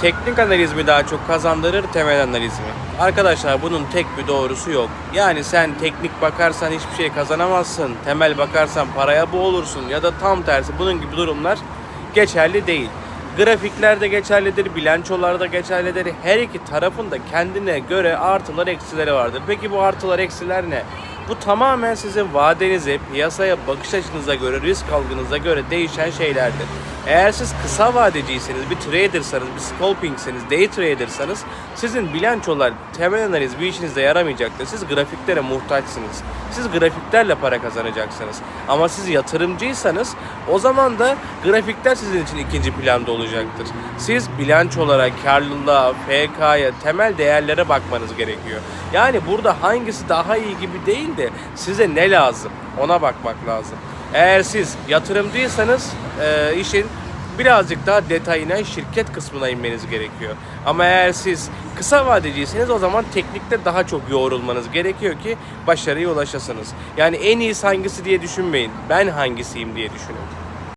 teknik analiz mi daha çok kazandırır, temel analiz mi? Arkadaşlar bunun tek bir doğrusu yok. Yani sen teknik bakarsan hiçbir şey kazanamazsın. Temel bakarsan paraya boğulursun ya da tam tersi bunun gibi durumlar geçerli değil. Grafikler de geçerlidir, bilançolar da geçerlidir. Her iki tarafın da kendine göre artılar eksileri vardır. Peki bu artılar eksiler ne? Bu tamamen sizin vadenize, piyasaya bakış açınıza göre, risk algınıza göre değişen şeylerdir. Eğer siz kısa vadeciyseniz, bir tradersanız, bir scalpingseniz, day tradersanız sizin bilançolar, temel analiz bir işinize yaramayacaktır. Siz grafiklere muhtaçsınız. Siz grafiklerle para kazanacaksınız. Ama siz yatırımcıysanız o zaman da grafikler sizin için ikinci planda olacaktır. Siz bilançolara, karlılığa, FK'ya, temel değerlere bakmanız gerekiyor. Yani burada hangisi daha iyi gibi değil de size ne lazım ona bakmak lazım. Eğer siz yatırımcıysanız e, işin birazcık daha detayına, şirket kısmına inmeniz gerekiyor. Ama eğer siz kısa vadeciyseniz o zaman teknikte daha çok yoğrulmanız gerekiyor ki başarıya ulaşasınız. Yani en iyisi hangisi diye düşünmeyin. Ben hangisiyim diye düşünün.